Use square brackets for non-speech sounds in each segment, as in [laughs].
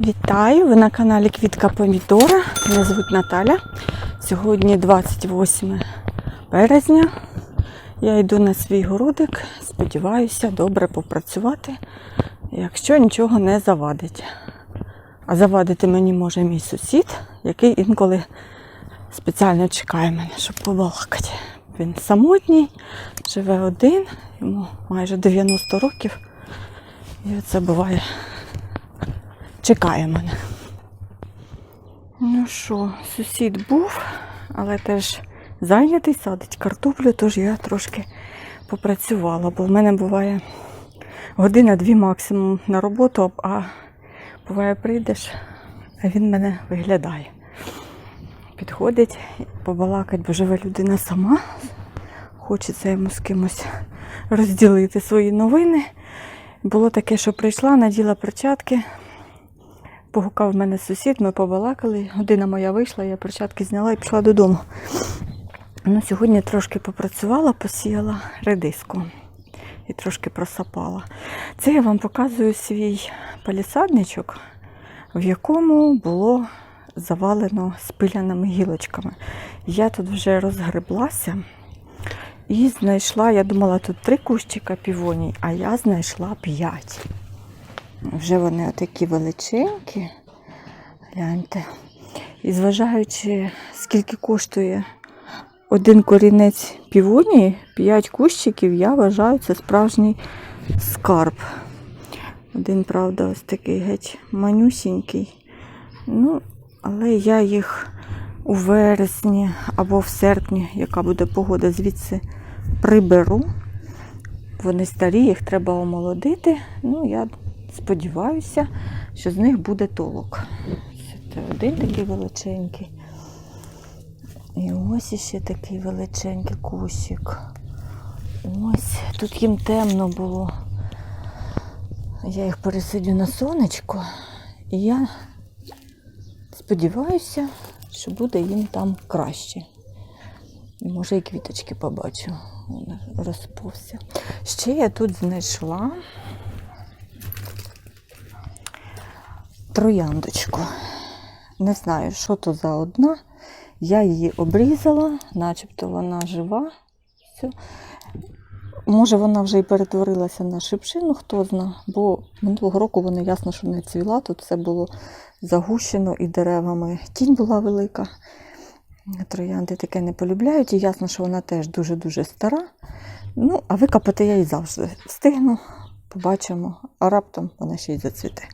Вітаю! Ви на каналі Квітка Помідора. Мене звуть Наталя. Сьогодні 28 березня. Я йду на свій городик. Сподіваюся, добре попрацювати, якщо нічого не завадить. А завадити мені може мій сусід, який інколи спеціально чекає мене, щоб побалакати. Він самотній, живе один, йому майже 90 років. І це буває чекає мене. Ну що, сусід був, але теж зайнятий, садить картоплю, тож я трошки попрацювала, бо в мене буває година-дві максимум на роботу, а буває, прийдеш, а він мене виглядає. Підходить, побалакать, бо живе людина сама. Хочеться йому з кимось розділити свої новини. Було таке, що прийшла, наділа перчатки, Погукав мене сусід, ми побалакали. Година моя вийшла, я перчатки зняла і пішла додому. Ну, Сьогодні трошки попрацювала, посіяла редиску і трошки просапала. Це я вам показую свій палісадничок, в якому було завалено спиляними гілочками. Я тут вже розгреблася і знайшла, я думала, тут три кущика півоній, а я знайшла п'ять. Вже вони отакі величенькі. Гляньте. І зважаючи, скільки коштує один корінець півонії, 5 кущиків, я вважаю, це справжній скарб. Один, правда, ось такий геть манюсінький. Ну, але я їх у вересні або в серпні, яка буде погода, звідси приберу. Вони старі, їх треба омолодити. Ну, я сподіваюся, що з них буде толок. Це один такий величенький. І ось іще такий величенький кущик. Ось, тут їм темно було. Я їх пересидю на сонечко, і я сподіваюся, що буде їм там краще. Може, і квіточки побачу. Розповся. Ще я тут знайшла трояндочку. Не знаю, що то за одна. Я її обрізала, начебто вона жива. Все. Може, вона вже і перетворилася на шипшину, хто зна, бо минулого року вона ясно, що не цвіла, тут все було загущено і деревами. Тінь була велика. Троянди таке не полюбляють, і ясно, що вона теж дуже-дуже стара. Ну, а викопати я її завжди встигну, побачимо, а раптом вона ще й зацвіте.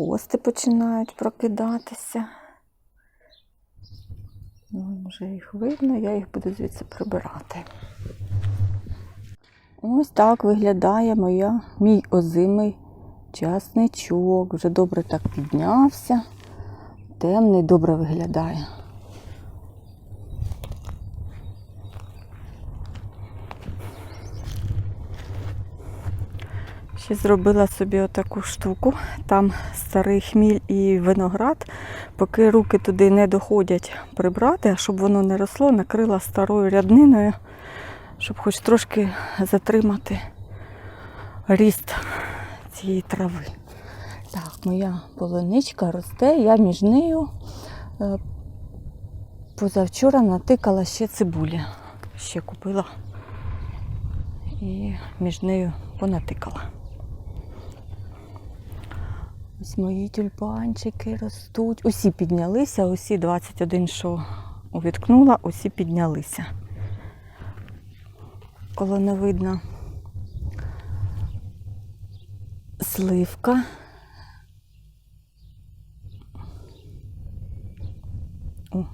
Хости починають прокидатися. Ну, вже їх видно, я їх буду звідси прибирати. Ось так виглядає моя, мій озимий часничок. Вже добре так піднявся. Темний, добре виглядає. Ще зробила собі отаку штуку. Там старий хміль і виноград. Поки руки туди не доходять прибрати, а щоб воно не росло, накрила старою рядниною, щоб хоч трошки затримати ріст цієї трави. Так, моя полуничка росте, я між нею е, позавчора натикала ще цибулі. Ще купила і між нею понатикала. Ось мої тюльпанчики ростуть. Усі піднялися, усі 21, що увіткнула, усі піднялися. Видно сливка. О,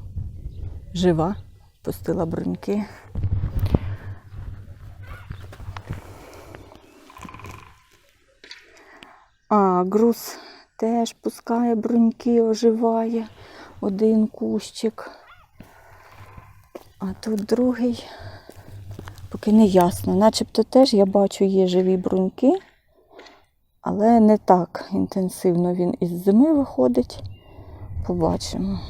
жива, пустила бруньки. А, груз теж пускає бруньки, оживає один кущик. А тут другий, поки не ясно. Начебто теж я бачу є живі бруньки, але не так інтенсивно він із зими виходить. Побачимо.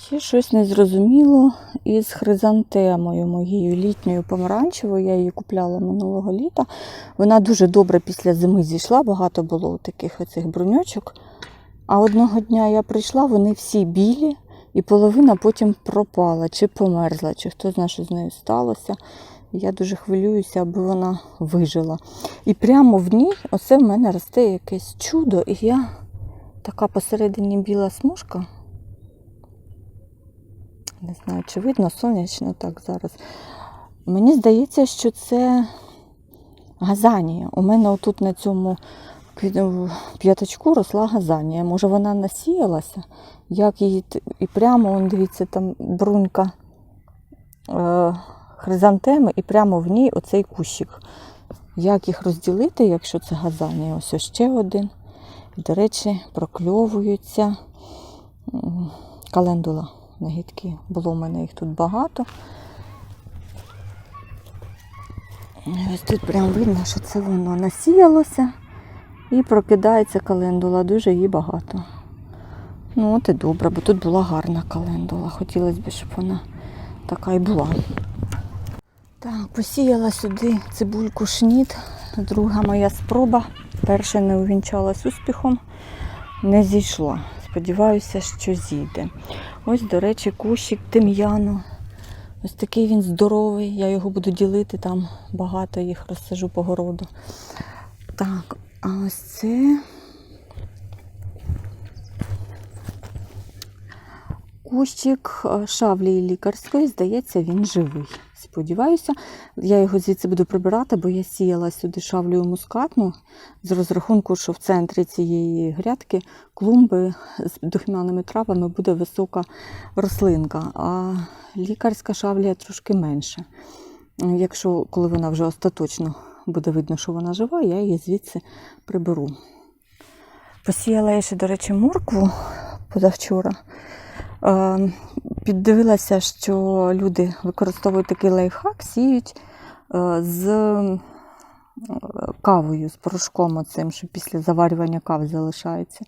Ще щось незрозуміло із хризантемою моєю літньою помаранчевою. Я її купляла минулого літа. Вона дуже добре після зими зійшла, багато було таких оцих бруньочок. А одного дня я прийшла, вони всі білі, і половина потім пропала, чи померзла, чи хто знає, що з нею сталося. Я дуже хвилююся, аби вона вижила. І прямо в ній оце в мене росте якесь чудо, і я така посередині біла смужка. Не знаю, чи видно сонячно так зараз. Мені здається, що це газанія. У мене отут на цьому п'яточку росла газанія. Може, вона насіялася, як її і прямо, он, дивіться, там брунька е, хризантеми, і прямо в ній оцей кущик. Як їх розділити, якщо це газанія? Ось ось ще один. До речі, прокльовуються календула нагідки. Було в мене їх тут багато. Ось тут прям видно, що це воно насіялося і прокидається календула. Дуже її багато. Ну, от і добре, бо тут була гарна календула. Хотілося б, щоб вона така і була. Так, посіяла сюди цибульку шніт. Друга моя спроба. Перша не увінчалась успіхом, не зійшла. Сподіваюся, що зійде. Ось, до речі, кущик тим'яну. Ось такий він здоровий. Я його буду ділити, там багато їх розсажу по городу. Так, а ось це. Кущик е, шавлії лікарської, здається, він живий. Сподіваюся, я його звідси буду прибирати, бо я сіяла сюди шавлію мускатну з розрахунку, що в центрі цієї грядки клумби з духмяними травами буде висока рослинка, а лікарська шавлія трошки менше. Якщо коли вона вже остаточно буде видно, що вона жива, я її звідси приберу. Посіяла я ще, до речі, моркву позавчора. Е, Піддивилася, що люди використовують такий лайфхак, сіють е, з е, кавою, з порошком оцим, що після заварювання кави залишається.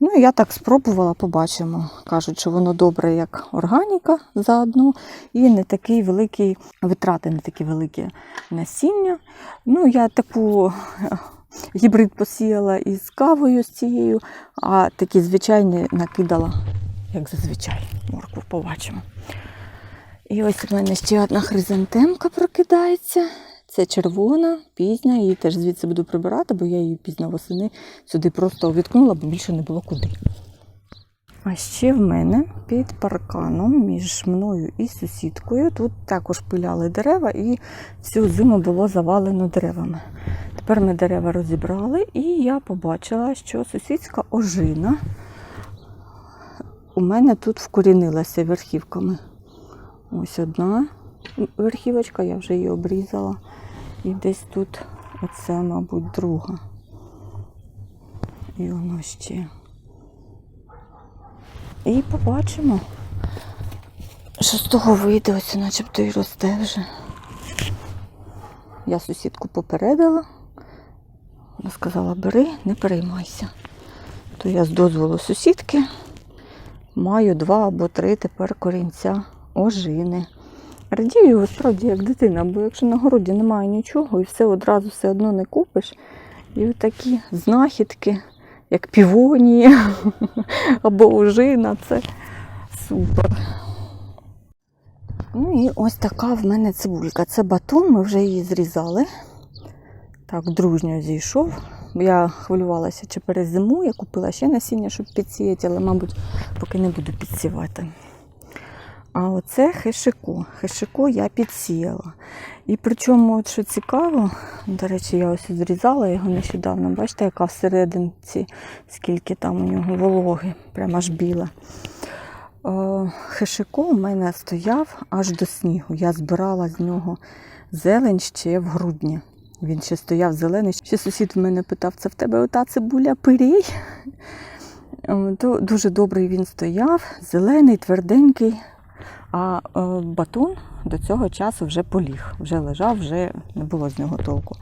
Ну, я так спробувала, побачимо. Кажуть, що воно добре як органіка заодно, і не такий великий, витрати не такі великі насіння. Ну, я таку гібрид посіяла із кавою з цією, а такі звичайні накидала як зазвичай, моркву побачимо. І ось у мене ще одна хризантемка прокидається. Це червона, пізня, її теж звідси буду прибирати, бо я її пізно восени сюди просто відкнула, бо більше не було куди. А ще в мене під парканом між мною і сусідкою тут також пиляли дерева, і всю зиму було завалено деревами. Тепер ми дерева розібрали, і я побачила, що сусідська ожина у мене тут вкорінилася верхівками. Ось одна верхівочка, я вже її обрізала. І десь тут оце, мабуть, друга. І воно ще. І побачимо, що з того вийде, ось начебто і росте вже. Я сусідку попередила. Вона сказала, бери, не переймайся. То я з дозволу сусідки маю два або три тепер корінця ожини. Радію справді як дитина, бо якщо на городі немає нічого і все одразу все одно не купиш. І такі знахідки, як півонії [laughs] або ожина, це супер. Ну і ось така в мене цибулька. Це батон, ми вже її зрізали. Так, дружньо зійшов. Я хвилювалася, чи перезиму. Я купила ще насіння, щоб підсіяти, але, мабуть, поки не буду підсівати. А оце хешико. Хешико я підсіяла. І причому, от що цікаво, до речі, я ось зрізала його нещодавно. Бачите, яка всерединці, скільки там у нього вологи, прямо аж біле. Е, Хешико у мене стояв аж до снігу. Я збирала з нього зелень ще в грудні. Він ще стояв зелений. Ще сусід в мене питав, це в тебе ота цибуля пирій? Е, То дуже добрий він стояв, зелений, тверденький. А е, батон до цього часу вже поліг, вже лежав, вже не було з нього толку.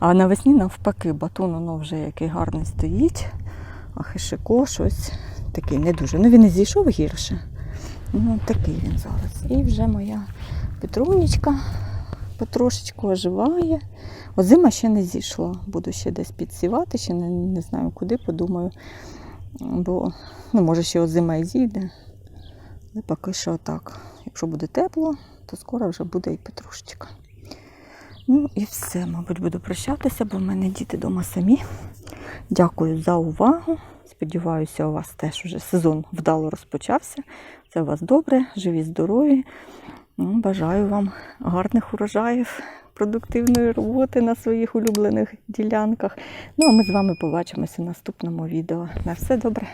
А навесні, навпаки, батон воно вже який гарний стоїть, а хишико щось такий не дуже. Ну він і зійшов гірше. Ну, такий він зараз. І вже моя петрунечка потрошечку оживає. Озима ще не зійшла. Буду ще десь підсівати, ще не, не знаю куди, подумаю. Бо, ну, може, ще озима і зійде. Але поки що так. Якщо буде тепло, то скоро вже буде і петрушечка. Ну і все, мабуть, буду прощатися, бо в мене діти вдома самі. Дякую за увагу. Сподіваюся, у вас теж вже сезон вдало розпочався. Це у вас добре, живі, здорові. Ну, Бажаю вам гарних урожаїв, продуктивної роботи на своїх улюблених ділянках. Ну а ми з вами побачимося в наступному відео. На все добре.